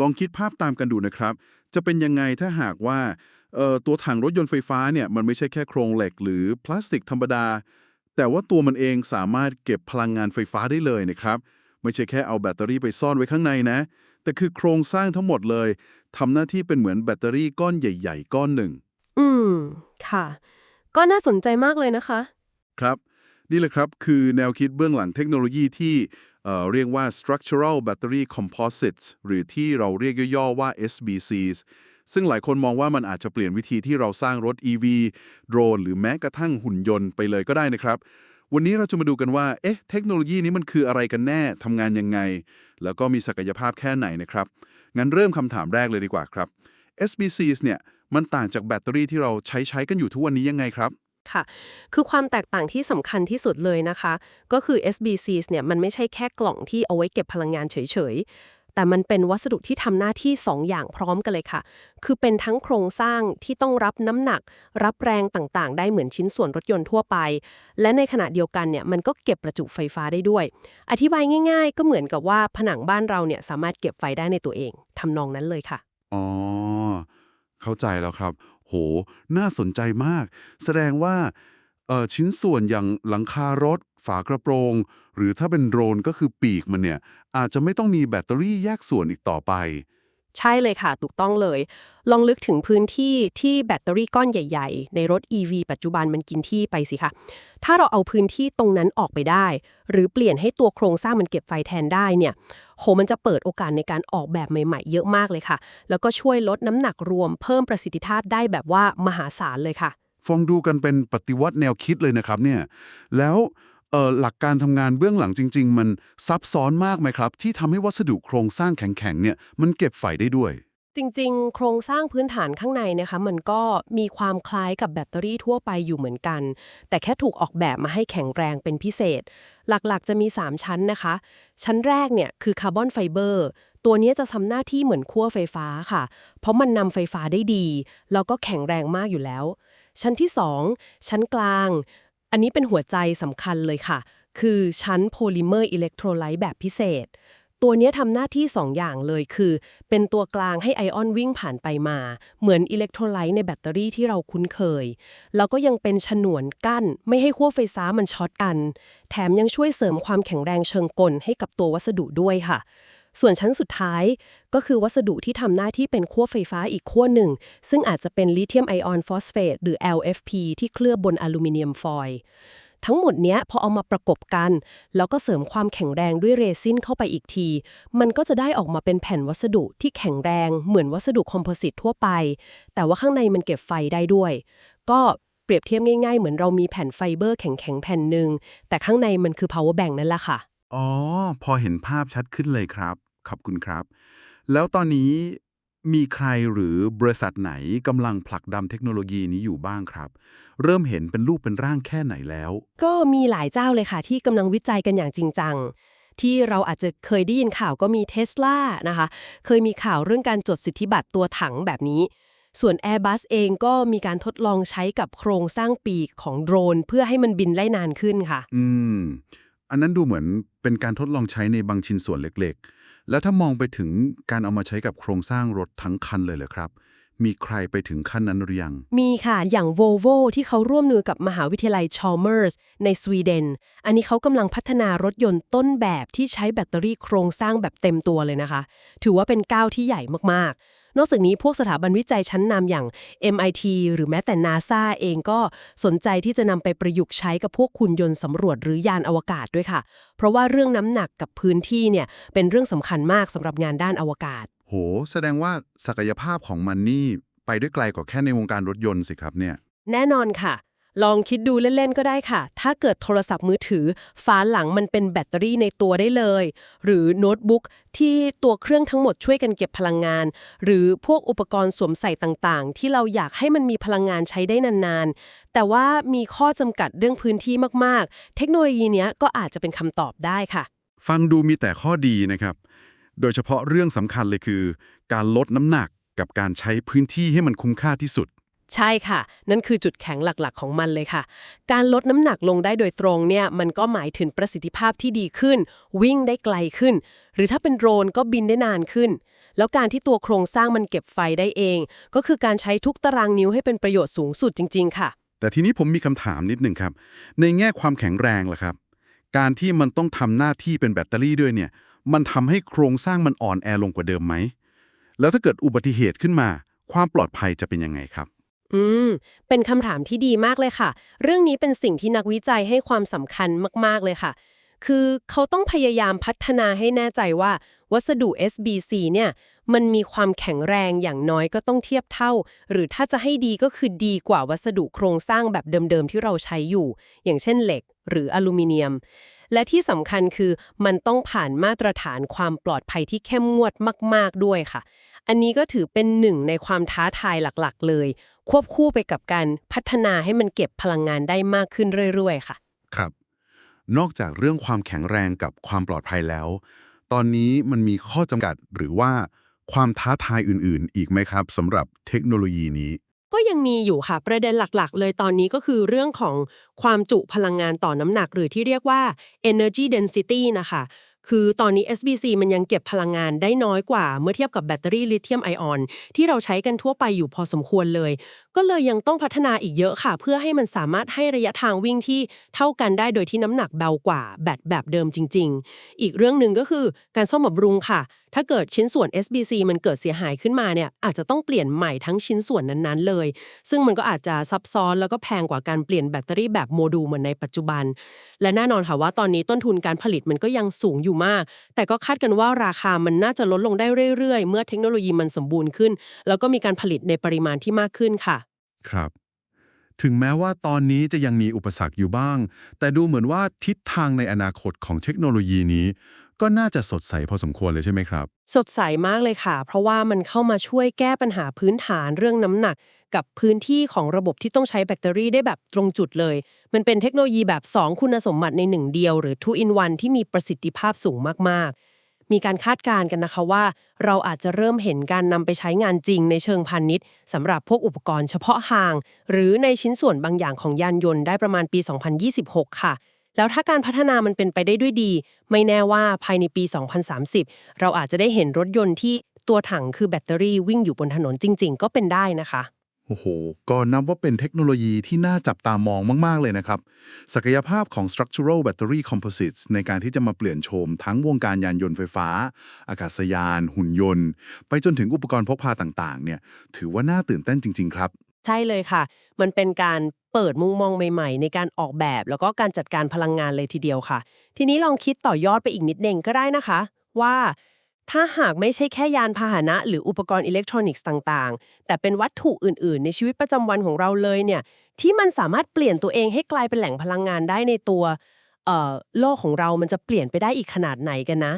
ลองคิดภาพตามกันดูนะครับ จะเป็นยังไงถ้าหากว่าเอ่อตัวถังรถยนต์ไฟฟ้าเนี่ยมันไม่ใช่แค่โครงเหล็กหรือพลาสติกธรรมดา แต่ว่าตัวมันเองสามารถเก็บพลังงานไฟฟ้าได้เลยนะครับ ไม่ใช่แค่เอาแบตเตอรี่ไปซ่อนไว้ข้างในนะ แต่คือโครงสร้างทั้งหมดเลยทำหน้าที่เป็นเหมือนแบตเตอรี่ก้อนใหญ่ ๆ ก้อนหนึ่ง อืม ค่ะ ก็น่าสนใจมากเลยนะคะ ครับ นี่แหละครับคือแนวคิดเบื้องหลังเทคโนโลยีที่ เเรียกว่า structural battery composites หรือที่เราเรียกย่อๆว่า SBCs ซึ่งหลายคนมองว่ามันอาจจะเปลี่ยนวิธีที่เราสร้างรถ EV โดรน หรือแม้กระทั่งหุ่นยนต์ไปเลยก็ได้นะครับ วันนี้เราจะมาดูกันว่า เอ๊ะ เทคโนโลยีนี้มันคืออะไรกันแน่ ทำงานยังไง แล้วก็มีศักยภาพแค่ไหนนะครับ งั้นเริ่มคำถามแรกเลยดีกว่าครับ SBCs เนี่ย มันต่างจากแบตเตอรี่ที่เราใช้ใช้กันอยู่ทุกวันนี้ยังไงครับ ค่ะ คือความแตกต่างที่สำคัญที่สุดเลยนะคะ ก็คือ SBCs เนี่ยมันไม่ใช่แค่กล่องที่เอาไว้เก็บพลังงานเฉยๆ แต่มันเป็นวัสดุที่ทำหน้าที่ 2 อย่างพร้อมกันเลยค่ะ คือเป็นทั้งโครงสร้างที่ต้องรับน้ำหนัก รับแรงต่างๆ ได้เหมือนชิ้นส่วนรถยนต์ทั่วไป และในขณะเดียวกันเนี่ยมันก็เก็บประจุไฟฟ้าได้ด้วย อธิบายง่าย ๆ ก็เหมือนกับว่าผนังบ้านเราเนี่ยสามารถเก็บไฟได้ในตัวเองทำนองนั้นเลยค่ะ อ๋อ เข้าใจแล้วครับ โห น่าสนใจมาก แสดงว่าชิ้นส่วนอย่างหลังคารถ ฝากระโปรง หรือถ้าเป็นโดรนก็คือปีกมันเนี่ย อาจจะไม่ต้องมีแบตเตอรี่แยกส่วนอีกต่อไป ใช่เลยค่ะ ถูกต้องเลย ลองลึกถึงพื้นที่ที่แบตเตอรี่ก้อนใหญ่ๆ ในรถ EV ปัจจุบันมันกินที่ไปสิคะถ้าเราเอาพื้นที่ตรงนั้นออกไปได้ หรือเปลี่ยนให้ตัวโครงสร้างมันเก็บไฟแทนได้เนี่ย โหมันจะเปิดโอกาสในการออกแบบใหม่ ๆ เยอะมากเลยค่ะ แล้วก็ช่วยลดน้ำหนักรวมเพิ่มประสิทธิภาพได้แบบว่ามหาศาลเลยค่ะ ฟังดูกันเป็นปฏิวัติแนวคิดเลยนะครับเนี่ยแล้วเอ่อหลักการทำงานเบื้องหลังจริง ๆ มันซับซ้อนมากไหมครับ ที่ทำให้วัสดุโครงสร้างแข็งๆเนี่ยมันเก็บไฟได้ด้วย จริงๆ โครงสร้างพื้นฐานข้างในนะคะ มันก็มีความคล้ายกับแบตเตอรี่ทั่วไปอยู่เหมือนกัน แต่แค่ถูกออกแบบมาให้แข็งแรงเป็นพิเศษ หลักๆ จะมี 3 ชั้นนะคะ ชั้นแรกเนี่ยคือคาร์บอนไฟเบอร์ตัวนี้จะทำหน้าที่เหมือนขั้วไฟฟ้าค่ะ เพราะมันนำไฟฟ้าได้ดี แล้วก็แข็งแรงมากอยู่แล้ว ชั้นที่ 2 ชั้นกลาง อันนี้เป็นหัวใจสำคัญเลยค่ะ คือชั้นโพลิเมอร์อิเล็กโทรไลต์แบบพิเศษ ตัวนี้ทำหน้าที่ 2 อย่างเลยคือ เป็นตัวกลางให้ไอออนวิ่งผ่านไปมา เหมือนอิเล็กโทรไลต์ในแบตเตอรี่ที่เราคุ้นเคย แล้วก็ยังเป็นฉนวนกั้น ไม่ให้ขั้วไฟฟ้ามันช็อตกัน แถมยังช่วยเสริมความแข็งแรงเชิงกลให้กับตัววัสดุด้วยค่ะ ส่วนชั้นสุดท้ายก็คือวัสดุที่ทำหน้าที่เป็นขั้วไฟฟ้าอีกขั้วหนึ่ง ซึ่งอาจจะเป็นลิเธียมไอออนฟอสเฟตหรือ LFP ที่เคลือบบนอลูมิเนียมฟอยล์ ทั้งหมดเนี้ยพอเอามาประกบกัน แล้วก็เสริมความแข็งแรงด้วยเรซินเข้าไปอีกที มันก็จะได้ออกมาเป็นแผ่นวัสดุที่แข็งแรงเหมือนวัสดุคอมโพสิตทั่วไป แต่ว่าข้างในมันเก็บไฟได้ด้วย ก็เปรียบเทียบง่ายๆ เหมือนเรามีแผ่นไฟเบอร์แข็งๆแผ่นหนึ่งแต่ข้างในมันคือ power bank นั่นแหละค่ะ อ๋อ พอเห็นภาพชัดขึ้นเลยครับ ขอบคุณครับ แล้วตอนนี้ มีใครหรือบริษัทไหนกำลังผลักดันเทคโนโลยีนี้อยู่บ้างครับ เริ่มเห็นเป็นรูปเป็นร่างแค่ไหนแล้ว ก็มีหลายเจ้าเลยค่ะ ที่กำลังวิจัยกันอย่างจริงจัง ที่เราอาจจะเคยได้ยินข่าวก็มีเท s l a นะคะ เคยมีข่าวเรื่องการจดสิทธิบัตรตัวถังแบบนี้ ส่วน Airbus เองก็มีการทดลองใช้กับโครงสร้างปีกของโดรน เพื่อให้มันบินได้นานขึ้นค่ะ อืม อันนั้นดูเหมือนเป็นการทดลองใช้ในบางชิ้นส่วนเล็กๆ แล้วถ้ามองไปถึงการเอามาใช้กับโครงสร้างรถทั้งคันเลยเหรอครับ มีใครไปถึงขั้นนั้นหรือยัง มีค่ะ อย่าง Volvo ที่เขาร่วมมือกับมหาวิทยาลัย Chalmers ในสวีเดน อันนี้เขากำลังพัฒนารถยนต์ต้นแบบที่ใช้แบตเตอรี่โครงสร้างแบบเต็มตัวเลยนะคะ ถือว่าเป็นก้าวที่ใหญ่มากๆ นอกจากนี้พวกสถาบันวิจัยชั้นนำอย่าง MIT หรือแม้แต่ NASA เองก็สนใจที่จะนำไปประยุกต์ใช้กับพวกคุณยนต์สำรวจหรือยานอวกาศด้วยค่ะ เพราะว่าเรื่องน้ำหนักกับพื้นที่เนี่ยเป็นเรื่องสำคัญมากสำหรับงานด้านอวกาศ โห แสดงว่าศักยภาพของมันนี่ไปได้ไกลกว่าแค่ในวงการรถยนต์สิครับเนี่ย แน่นอนค่ะ ลองคิดดูเล่น ๆ ก็ได้ค่ะ ถ้าเกิดโทรศัพท์มือถือฝาหลังมันเป็นแบตเตอรี่ในตัวได้เลย หรือโน้ตบุ๊กที่ตัวเครื่องทั้งหมดช่วยกันเก็บพลังงาน หรือพวกอุปกรณ์สวมใส่ต่างๆ ที่เราอยากให้มันมีพลังงานใช้ได้นานๆ แต่ว่ามีข้อจำกัดเรื่องพื้นที่มากๆ เทคโนโลยีเนี้ยก็อาจจะเป็นคำตอบได้ค่ะ ฟังดูมีแต่ข้อดีนะครับ โดยเฉพาะเรื่องสำคัญเลยคือ การลดน้ำหนักกับการใช้พื้นที่ให้มันคุ้มค่าที่สุด ใช่ค่ะ นั่นคือจุดแข็งหลักๆ ของมันเลยค่ะ การลดน้ำหนักลงได้โดยตรงเนี่ยมันก็หมายถึงประสิทธิภาพที่ดีขึ้น วิ่งได้ไกลขึ้น หรือถ้าเป็นโดรนก็บินได้นานขึ้น แล้วการที่ตัวโครงสร้างมันเก็บไฟได้เอง ก็คือการใช้ทุกตารางนิ้วให้เป็นประโยชน์สูงสุดจริง ๆ ค่ะ แต่ทีนี้ผมมีคำถามนิดหนึ่งครับ ในแง่ความแข็งแรงล่ะครับ การที่มันต้องทำหน้าที่เป็นแบตเตอรี่ด้วยเนี่ย มันทำให้โครงสร้างมันอ่อนแอลงกว่าเดิมไหมแล้วถ้าเกิดอุบัติเหตุขึ้นมา ความปลอดภัยจะเป็นยังไงครับ อืม เป็นคำถามที่ดีมากเลยค่ะ เรื่องนี้เป็นสิ่งที่นักวิจัยให้ความสำคัญมาก ๆ เลยค่ะ คือเขาต้องพยายามพัฒนาให้แน่ใจว่า วัสดุ SBC เนี่ย มันมีความแข็งแรงอย่างน้อยก็ต้องเทียบเท่า หรือถ้าจะให้ดีก็คือดีกว่าวัสดุโครงสร้างแบบเดิม ๆ ที่เราใช้อยู่ อย่างเช่นเหล็ก หรืออลูมิเนียม และที่สำคัญคือมันต้องผ่านมาตรฐานความปลอดภัยที่เข้มงวดมาก ๆ ด้วยค่ะ อันนี้ก็ถือเป็นหนึ่งในความท้าทายหลักๆ เลย ควบคู่ไปกับการพัฒนาให้มันเก็บพลังงานได้มากขึ้นเรื่อยๆ ค่ะ ครับ นอกจากเรื่องความแข็งแรงกับความปลอดภัยแล้ว ตอนนี้มันมีข้อจำกัดหรือว่าความท้าทายอื่นๆ อีกไหมครับสำหรับเทคโนโลยีนี้ ก็ยังมีอยู่ค่ะ ประเด็นหลักๆ เลยตอนนี้ก็คือเรื่องของความจุพลังงานต่อน้ำหนัก หรือที่เรียกว่า energy density นะคะ คือตอนนี้ SBC มันยังเก็บพลังงานได้น้อยกว่า เมื่อเทียบกับแบตเตอรี่ลิเธียมไอออน ที่เราใช้กันทั่วไปอยู่พอสมควรเลย ก็เลยยังต้องพัฒนาอีกเยอะค่ะ เพื่อให้มันสามารถให้ระยะทางวิ่งที่เท่ากันได้โดยที่น้ำหนักเบากว่าแบตแบบเดิมจริง ๆ อีกเรื่องหนึ่งก็คือการซ่อมบำรุงค่ะ ถ้าเกิดชิ้นส่วน SBC มันเกิดเสียหายขึ้นมาเนี่ยอาจจะต้องเปลี่ยนใหม่ทั้งชิ้นส่วนนั้นๆเลย ซึ่งมันก็อาจจะซับซ้อนแล้วก็แพงกว่าการเปลี่ยนแบตเตอรี่แบบโมดูลเหมือนในปัจจุบัน และแน่นอนค่ะว่าตอนนี้ต้นทุนการผลิตมันก็ยังสูงอยู่มาก แต่ก็คาดกันว่าราคามันน่าจะลดลงได้เรื่อยๆ เมื่อเทคโนโลยีมันสมบูรณ์ขึ้น แล้วก็มีการผลิตในปริมาณที่มากขึ้นค่ะ ครับถึงแม้ว่าตอนนี้จะยังมีอุปสรรคอยู่บ้าง แต่ดูเหมือนว่าทิศทางในอนาคตของเทคโนโลยีนี้ ก็น่าจะสดใสพอสมควรเลยใช่ไหมครับ สดใสมากเลยค่ะ เพราะว่ามันเข้ามาช่วยแก้ปัญหาพื้นฐานเรื่องน้ำหนัก กับพื้นที่ของระบบที่ต้องใช้แบตเตอรี่ได้แบบตรงจุดเลย มันเป็นเทคโนโลยีแบบ 2 คุณสมบัติใน 1 เดียว หรือ two in one ที่มีประสิทธิภาพสูงมากๆ มีการคาดการณ์กันนะคะว่า เราอาจจะเริ่มเห็นการนำไปใช้งานจริงในเชิงพาณิชย์สำหรับพวกอุปกรณ์เฉพาะทาง หรือในชิ้นส่วนบางอย่างของยานยนต์ได้ประมาณปี 2026 ค่ะ แล้วถ้าการพัฒนามันเป็นไปได้ด้วยดี ไม่แน่ว่าภายในปี 2030 เราอาจจะได้เห็นรถยนต์ที่ตัวถังคือแบตเตอรี่วิ่งอยู่บนถนนจริง ๆ ก็เป็นได้นะคะโอ้โห ก็นับว่าเป็นเทคโนโลยีที่น่าจับตามองมาก ๆ เลยนะครับ ศักยภาพของ structural battery composites ในการที่จะมาเปลี่ยนโฉมทั้งวงการยานยนต์ไฟฟ้า อากาศยาน หุ่นยนต์ ไปจนถึงอุปกรณ์พกพาต่าง ๆ เนี่ย ถือว่าน่าตื่นเต้นจริง ๆ ครับ ใช่เลยค่ะ มันเป็นการ เปิดมุมมองใหม่ ๆ ในการออกแบบ แล้วก็การจัดการพลังงานเลยทีเดียวค่ะ ทีนี้ลองคิดต่อยอดไปอีกนิดนึงก็ได้นะคะ ว่า ถ้าหากไม่ใช่แค่ยานพาหนะ หรืออุปกรณ์อิเล็กทรอนิกส์ต่างๆ แต่เป็นวัตถุอื่น ๆ ในชีวิตประจำวันของเราเลยเนี่ยที่มันสามารถเปลี่ยนตัวเองให้กลายเป็นแหล่งพลังงานได้ในตัวโลกของเรามันจะเปลี่ยนไปได้อีกขนาดไหนกันนะ